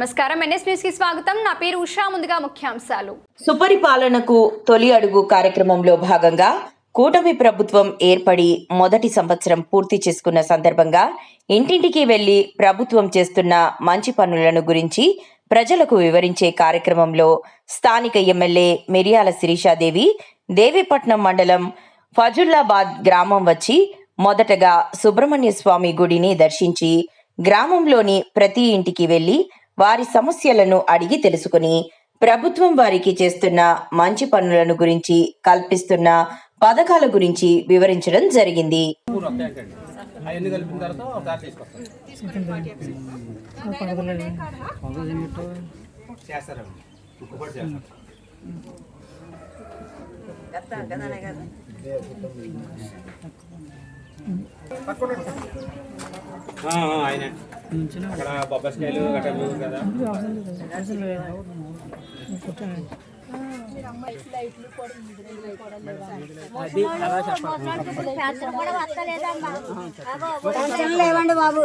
నమస్కారం. ఎన్ఎస్ న్యూస్కి స్వాగతం. నా పేరు ఉషా. ముందుగా ముఖ్యాంశాలు. సుపరిపాలనకు తొలి అడుగు కార్యక్రమంలో భాగంగా కూటమి ప్రభుత్వం ఏర్పడి మొదటి సంవత్సరం పూర్తి చేసుకున్న సందర్భంగా ఇంటింటికి వెళ్ళి ప్రభుత్వం చేస్తున్న మంచి పనులను గురించి ప్రజలకు వివరించే కార్యక్రమంలో స్థానిక ఎమ్మెల్యే మిరియాల శిరీషాదేవి దేవీపట్నం మండలం ఫజుల్లాబాద్ గ్రామం వచ్చి మొదటగా సుబ్రహ్మణ్య స్వామి గుడిని దర్శించి గ్రామంలోని ప్రతి ఇంటికి వెళ్ళి వారి సమస్యలను అడిగి తెలుసుకుని ప్రభుత్వం వారికి చేస్తున్న మంచి పనులను గురించి కల్పిస్తున్న పథకాల గురించి వివరించడం జరిగింది. ఆయన. అక్కడ బొబ్బస్కాయలు గట్రా కదా లేవండి బాబు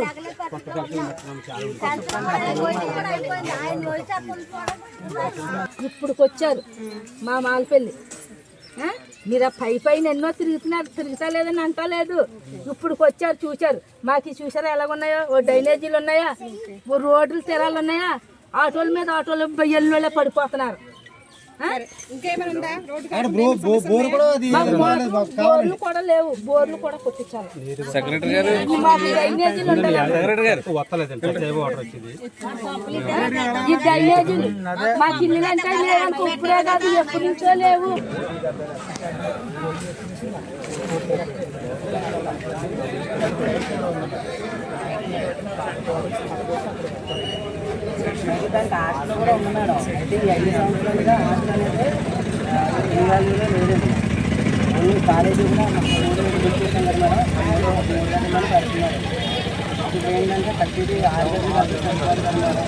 ఇప్పుడుకొచ్చారు మా మాలపల్లి. మీరు ఆ పై పైన ఎన్నో తిరుగుతున్నారు తిరుగుతా లేదని అంటలేదు. ఇప్పుడు వచ్చారు చూశారు. మాకు ఈ చూసారా ఎలాగున్నాయో? ఓ డ్రైనేజీలు ఉన్నాయా ఓ రోడ్లు తీరాలు ఉన్నాయా ఆటోల మీద ఆటోలు ఎల్లోళ్ళే పడిపోతున్నారు. బోర్లు కూడా లేవు బోర్లు కూడా కొట్టించాలి. సెక్రటరీ గారు సెక్రటరీ గారు ఈ డ్రైనేజీలు మాకు ఇల్లు అంటే లేవనుకో ఇప్పుడే కాదు ఎప్పటి నుంచో లేవు. హాస్టల్ కూడా ఉంది మేడం అయితే ఈ ఐదు సంవత్సరాలుగా హాస్టల్ అనేది ఇవాళలో లేదండి ఓన్లీ కాలేజీ కూడా మాకు మూడు వేలు బుక్ చేశాం కదా మేడం మూడు మూడు వేల మంది కడుతున్నారు ఇప్పుడు ఏంటంటే ప్రతిదీ ఆరు వేలు కడుతున్నారు కదా మేడం